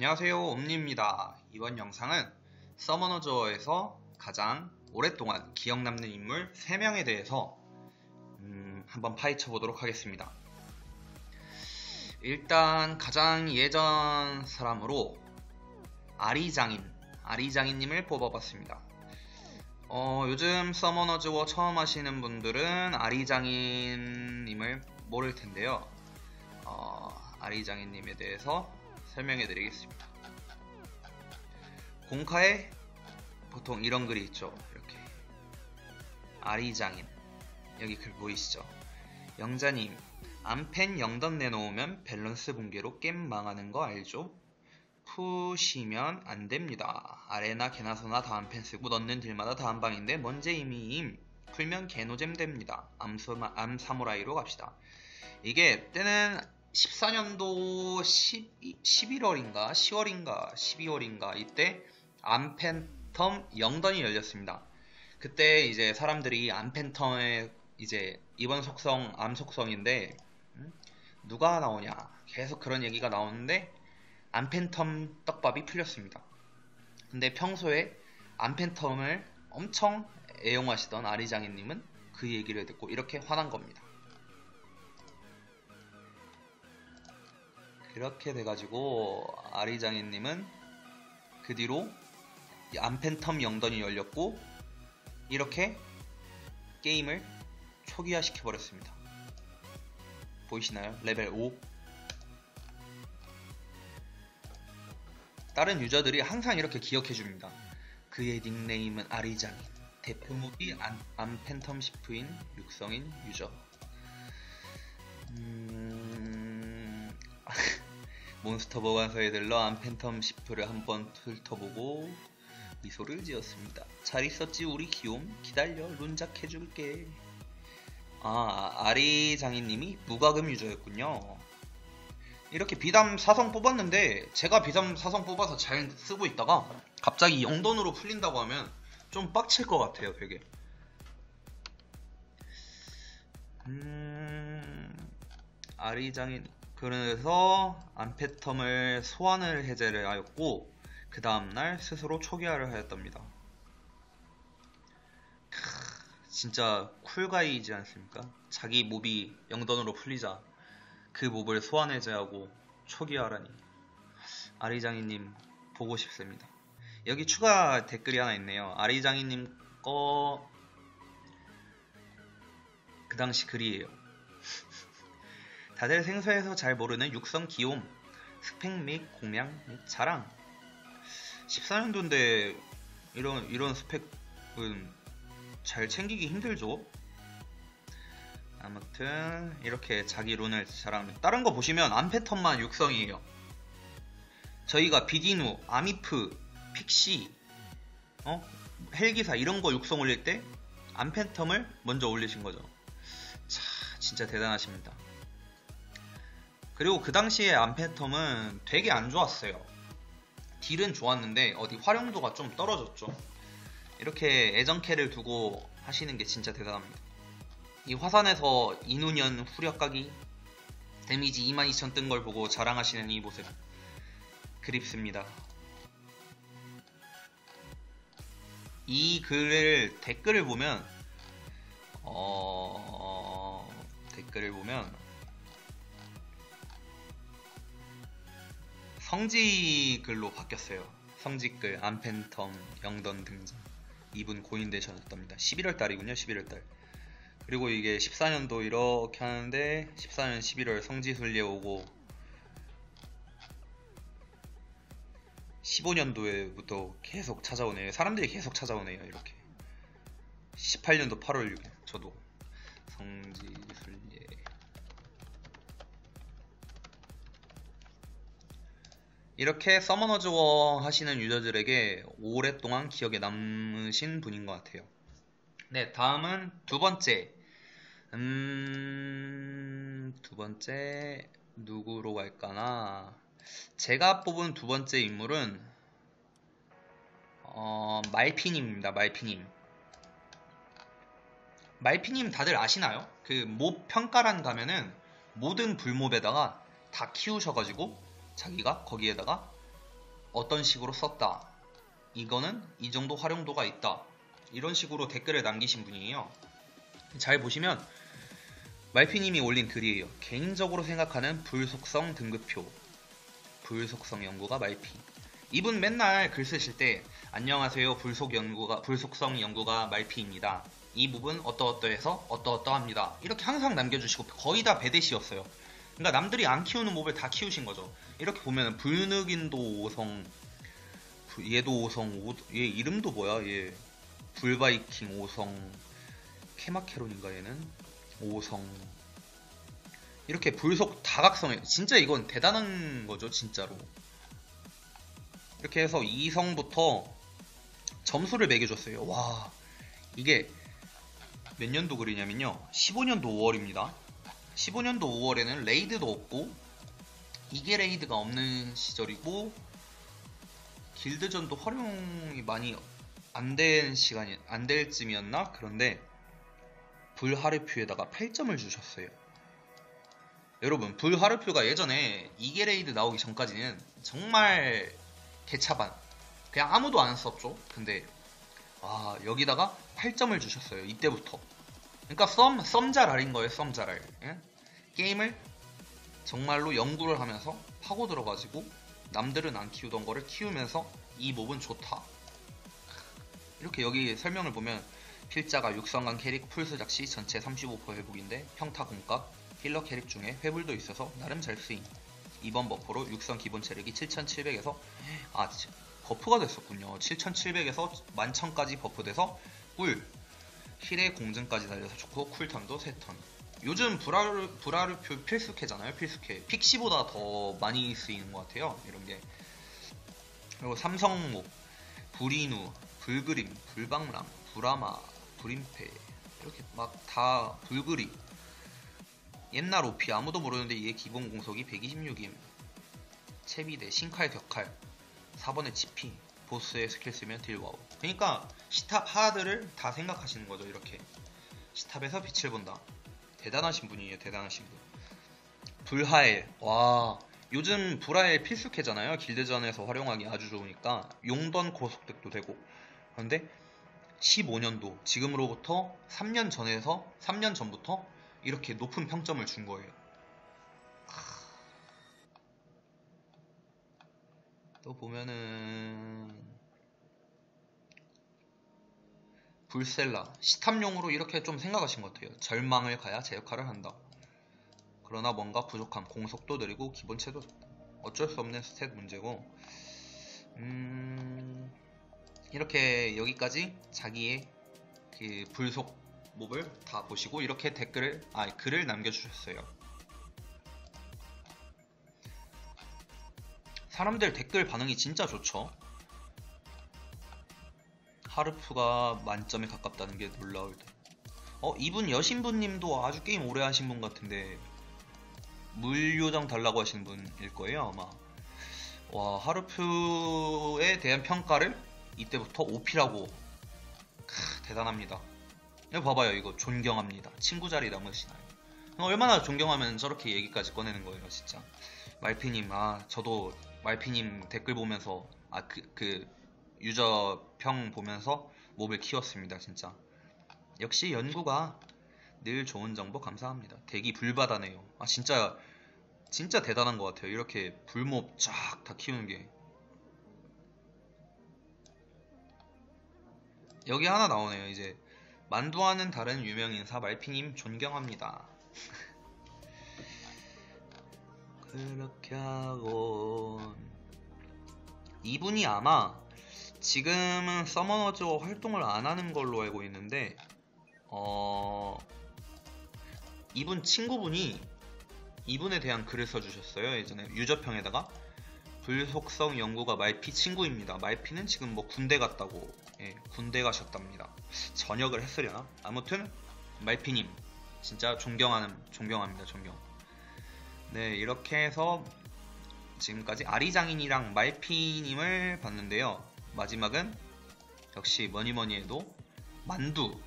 안녕하세요 옴니입니다. 이번 영상은 서머너저에서 가장 오랫동안 기억 남는 인물 3명에 대해서 음, 한번 파헤쳐 보도록 하겠습니다. 일단 가장 예전 사람으로 아리장인 아리장인님을 뽑아봤습니다. 어, 요즘 서머너즈워 처음 하시는 분들은 아리장인님을 모를 텐데요. 어, 아리장인님에 대해서 설명해 드리겠습니다. 공카에 보통 이런 글이 있죠. 이렇게 아리장인 여기 글 보이시죠? 영자님 암펜 영던 내놓으면 밸런스 붕괴로 게임 망하는 거 알죠? 푸시면 안 됩니다. 아래나 개나소나 다음 펜 쓰고 넣는 딜마다 다음 방인데 먼제 이미임 풀면 개노잼 됩니다. 암사무라이로 갑시다. 이게 때는 14년도 12, 11월인가 10월인가 12월인가 이때 암팬텀 영던이 열렸습니다. 그때 이제 사람들이 암팬텀의 이제 이번 속성 암 속성인데 음? 누가 나오냐 계속 그런 얘기가 나오는데 암팬텀 떡밥이 풀렸습니다. 근데 평소에 암팬텀을 엄청 애용하시던 아리장애님은 그 얘기를 듣고 이렇게 화난 겁니다. 그렇게 돼가지고 아리장애님은 그 뒤로 암팬텀 영던이 열렸고 이렇게 게임을 초기화 시켜버렸습니다. 보이시나요? 레벨 5 다른 유저들이 항상 이렇게 기억해줍니다. 그의 닉네임은 아리장인 대표무비 암팬텀 시프인 육성인 유저 몬스터 보관소에 들러 암팬텀 시프를 한번 훑어보고 미소를 지었습니다. 잘 있었지 우리 귀욤 기다려 룬작 해줄게. 아 아리 장인님이 무과금 유저였군요. 이렇게 비담 사성 뽑았는데 제가 비담 사성 뽑아서 잘 쓰고 있다가 갑자기 영돈으로 풀린다고 하면 좀 빡칠 것 같아요 되게. 음... 아리 장인 그래서 암페텀을 소환을 해제를 하였고 그 다음날 스스로 초기화를 하였답니다. 크, 진짜 쿨가이지 않습니까? 자기 몹이 영던으로 풀리자 그 몹을 소환 해제하고 초기화라니 아리장이님 보고 싶습니다. 여기 추가 댓글이 하나 있네요. 아리장이님 거 그 당시 글이에요. 다들 생소해서 잘 모르는 육성 기욤, 스펙 및 공량 및 자랑. 14년도인데 이런 이런 스펙은 잘 챙기기 힘들죠. 아무튼 이렇게 자기 룬을 자랑합니다. 다른 거 보시면 암패턴만 육성이에요. 저희가 비디누, 아미프, 픽시, 어? 헬기사 이런 거 육성 올릴 때 암팬텀을 먼저 올리신 거죠. 차, 진짜 대단하십니다. 그리고 그 당시에 암페텀은 되게 안 좋았어요. 딜은 좋았는데 어디 활용도가 좀 떨어졌죠. 이렇게 애정캐를 두고 하시는 게 진짜 대단합니다. 이 화산에서 이누년 후력각이 데미지 22,000 뜬 걸 보고 자랑하시는 이 모습 그립습니다. 이 글을 댓글을 보면 어... 댓글을 보면 성지 글로 바뀌었어요. 성지글, 암팬텀, 영던 등장. 이분 고인 되셨답니다. 11월 달이군요. 11월 달. 그리고 이게 14년도 이렇게 하는데 14년 11월 성지순례 오고 15년도에부터 계속 찾아오네요. 사람들이 계속 찾아오네요. 이렇게. 18년도 8월 6일. 저도 성지 이렇게 서머너즈 워 하시는 유저들에게 오랫동안 기억에 남으신 분인 것 같아요. 네, 다음은 두 번째. 음, 두 번째, 누구로 갈까나. 제가 뽑은 두 번째 인물은, 어, 말피님입니다, 말피님. 말피님 다들 아시나요? 그 몹 평가란 가면은 모든 불몹에다가 다 키우셔가지고 자기가 거기에다가 어떤 식으로 썼다. 이거는 이 정도 활용도가 있다. 이런 식으로 댓글을 남기신 분이에요. 잘 보시면 말피님이 올린 글이에요. 개인적으로 생각하는 불속성 등급표. 불속성 연구가 말피. 이분 맨날 글 쓰실 때 안녕하세요 불속 연구가 불속성 연구가 말피입니다. 이 부분 어떠어떠해서 어떠어떠합니다. 이렇게 항상 남겨주시고 거의 다 배대시였어요. 그러니까 남들이 안 키우는 몹을 다 키우신 거죠. 이렇게 보면 불늑인도 5성, 얘도 5성, 오, 얘 이름도 뭐야? 얘 불바이킹 5성, 케마케론인가 얘는 5성. 이렇게 불속 다각성에 진짜 이건 대단한 거죠, 진짜로. 이렇게 해서 2성부터 점수를 매겨줬어요. 와, 이게 몇 년도 글이냐면요. 15년도 5월입니다. 15년도 5월에는 레이드도 없고 이게 레이드가 없는 시절이고 길드전도 활용이 많이 안 된 시간이 안 될 쯤이었나? 그런데 불하르퓨에다가 8점을 주셨어요. 여러분 불하르퓨가 예전에 이게 레이드 나오기 전까지는 정말 개차반 그냥 아무도 안 썼죠. 근데 아 여기다가 8점을 주셨어요. 이때부터. 그러니까 썸 썸자랄인 거예요. 썸자랄. 예? 게임을 정말로 연구를 하면서 파고 들어가지고 남들은 안 키우던 거를 키우면서 이 몹은 좋다. 이렇게 여기 설명을 보면 필자가 육성간 캐릭 풀 수작 시 전체 35% 회복인데 평타 공값 힐러 캐릭 중에 회불도 있어서 나름 잘 쓰임. 이번 버프로 육성 기본 체력이 7700에서 아 버프가 됐었군요. 7700에서 11,000까지 버프돼서 꿀 힐의 공증까지 달려서 좋고 쿨턴도 3턴. 요즘 브라르, 브라르표 필수캐잖아요. 필수캐. 픽시보다 더 많이 쓰이는 것 같아요. 이런 게. 그리고 삼성목, 불인우, 불그림, 불방랑, 불아마, 불임패. 이렇게 막 다 불그림. 옛날 오피 아무도 모르는데 이게 기본 공속이 126임. 채비대, 신칼, 격칼. 4번에 지피. 보스의 스킬 쓰면 딜 와우. 그러니까 시탑 하드를 다 생각하시는 거죠. 이렇게. 시탑에서 빛을 본다. 대단하신 분이에요. 대단하신 분. 불하엘. 와. 요즘 불하엘 필수캐잖아요. 길드전에서 활용하기 아주 좋으니까 용던 고속덱도 되고. 그런데 15년도 지금으로부터 3년 전에서 3년 전부터 이렇게 높은 평점을 준 거예요. 또 보면은 불셀라 시탐용으로 이렇게 좀 생각하신 것 같아요. 절망을 가야 제 역할을 한다. 그러나 뭔가 부족함 공속도 느리고 기본체도 어쩔 수 없는 스탯 문제고 음 이렇게 여기까지 자기의 그 불속 몹을 다 보시고 이렇게 댓글을 아 글을 남겨주셨어요. 사람들 댓글 반응이 진짜 좋죠. 하르프가 만점에 가깝다는 게 놀라울 때. 어, 이분 여신부님도 아주 게임 오래 하신 분 같은데 물요정 달라고 하시는 분일 거예요 아마. 와 하르프에 대한 평가를 이때부터 오피라고 크, 대단합니다. 이거 봐봐요 이거 존경합니다. 친구 자리 남으시나요? 얼마나 존경하면 저렇게 얘기까지 꺼내는 거예요 진짜. 말피님 아 저도 말피님 댓글 보면서 아그그 유저 평 보면서 몹을 키웠습니다 진짜. 역시 연구가 늘 좋은 정보 감사합니다. 대기 불바다네요. 아 진짜 진짜 대단한 것 같아요. 이렇게 불몹 쫙 다 키우는 게. 여기 하나 나오네요 이제. 만두와는 다른 유명 인사 말피님 존경합니다. 그렇게 하고 이분이 아마 지금은 서머너즈 활동을 안 하는 걸로 알고 있는데 어 이분 친구분이 이분에 대한 글을 써주셨어요 예전에 유저평에다가. 불속성 연구가 말피 친구입니다. 말피는 지금 뭐 군대 갔다고 예, 군대 가셨답니다. 전역을 했으려나? 아무튼 말피님. 진짜 존경하는 존경합니다 존경. 네, 이렇게 해서 지금까지 아리장인이랑 말피님을 봤는데요. 마지막은 역시 뭐니뭐니 해도 만두.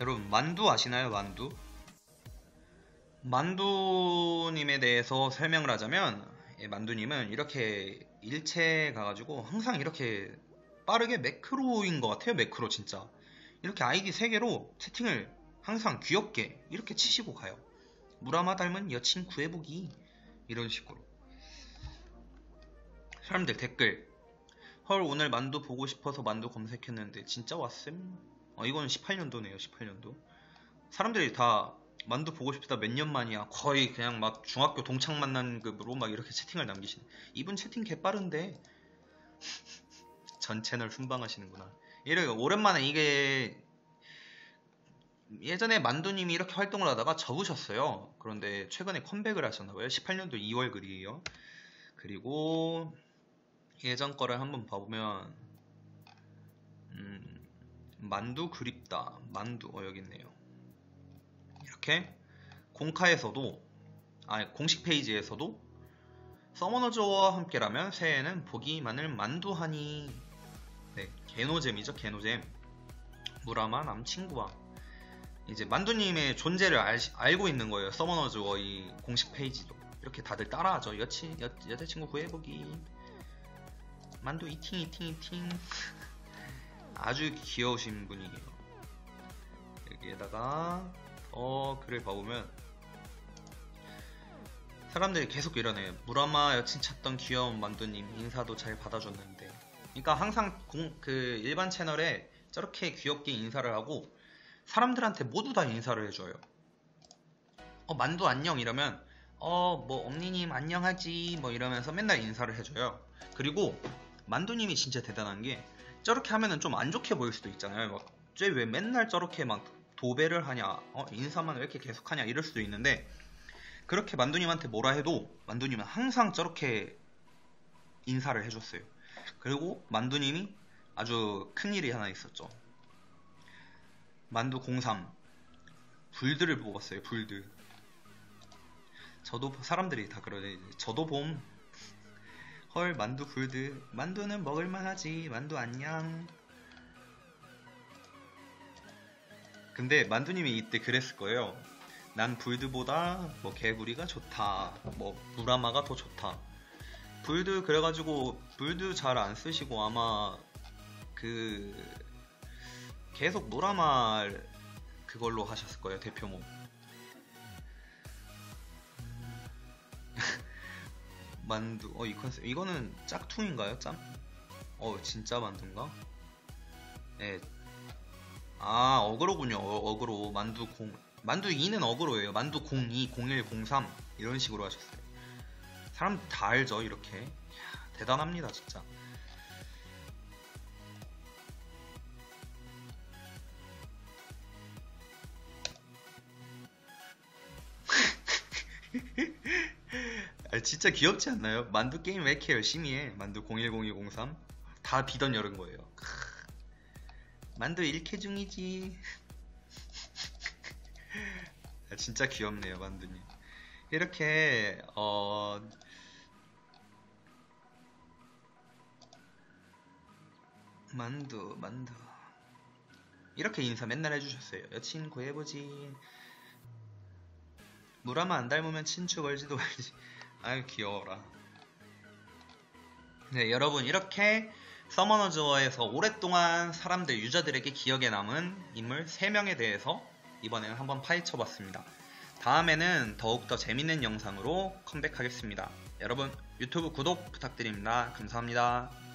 여러분, 만두 아시나요? 만두? 만두님에 대해서 설명을 하자면 예, 만두님은 이렇게 일체 가가지고 항상 이렇게 빠르게 매크로인 것 같아요. 매크로 진짜. 이렇게 아이디 3개로 채팅을 항상 귀엽게 이렇게 치시고 가요. 무라마 닮은 여친 구해보기 이런 식으로. 사람들 댓글. 헐 오늘 만두 보고 싶어서 만두 검색했는데 진짜 왔음? 어 이건 18년도네요 18년도. 사람들이 다 만두 보고 싶다 몇 년 만이야. 거의 그냥 막 중학교 동창 만난 급으로 막 이렇게 채팅을 남기시네 이분 채팅 개빠른데? 전 채널 순방하시는구나. 이렇게 오랜만에 이게 예전에 만두님이 이렇게 활동을 하다가 접으셨어요. 그런데 최근에 컴백을 하셨나봐요. 18년도 2월 글이에요. 그리고 예전 거를 한번 봐보면 음, 만두 그립다 만두 어 여기 있네요. 이렇게 공카에서도 아니 공식 페이지에서도 서머너즈와 함께라면 새해에는 보기만을 만두하니. 네 개노잼이죠 개노잼. 무라마 남친구와 이제 만두님의 존재를 알, 알고 있는 거예요 서머너즈워 이 공식 페이지도. 이렇게 다들 따라하죠. 여친 여, 여자친구 구해보기 만두 이팅 이팅 이팅. 아주 귀여우신 분이에요. 여기에다가 어 글을 봐보면 사람들이 계속 이러네. 무라마 여친 찾던 귀여운 만두님 인사도 잘 받아줬는데. 그러니까 항상 공, 그 일반 채널에 저렇게 귀엽게 인사를 하고 사람들한테 모두 다 인사를 해줘요. 어 만두 안녕 이러면 어뭐 엄니님 안녕하지 뭐 이러면서 맨날 인사를 해줘요. 그리고 만두님이 진짜 대단한 게 저렇게 하면은 좀 안 좋게 보일 수도 있잖아요. 막, 쟤 왜 맨날 저렇게 막 도배를 하냐, 어, 인사만 왜 이렇게 계속 하냐 이럴 수도 있는데 그렇게 만두님한테 뭐라 해도 만두님은 항상 저렇게 인사를 해줬어요. 그리고 만두님이 아주 큰 일이 하나 있었죠. 만두 03 불들을 뽑았어요. 불들. 저도 사람들이 다 그러네. 저도 봄 헐 만두 불드. 만두는 먹을만하지. 만두 안녕. 근데 만두님이 이때 그랬을 거예요. 난 불드보다 뭐 개구리가 좋다. 뭐 무라마가 더 좋다. 불드 그래가지고 불드 잘 안 쓰시고 아마 그 계속 노라마 그걸로 하셨을 거예요 대표모 만두. 어 이 컨셉 이거는 짝퉁인가요? 짬? 어 진짜 만두인가? 네. 아 어그로군요. 어, 어그로. 만두 공 만두 2는 어그로예요. 만두 02 01 03 이런 식으로 하셨어요. 사람 다 알죠 이렇게. 이야, 대단합니다 진짜. 아, 진짜 귀엽지 않나요? 만두 게임 왜 이렇게 열심히 해? 만두 010203? 다 비던 여른 거예요. 만두 1캐 중이지. 아, 진짜 귀엽네요, 만두님. 이렇게, 어, 만두, 만두. 이렇게 인사 맨날 해주셨어요. 여친 구해보지. 무라마 안 닮으면 친추 걸지도 말지. 아유 귀여워라. 네 여러분 이렇게 서머너즈워에서 오랫동안 사람들 유저들에게 기억에 남은 인물 3명에 대해서 이번에는 한번 파헤쳐 봤습니다. 다음에는 더욱더 재밌는 영상으로 컴백하겠습니다. 여러분 유튜브 구독 부탁드립니다. 감사합니다.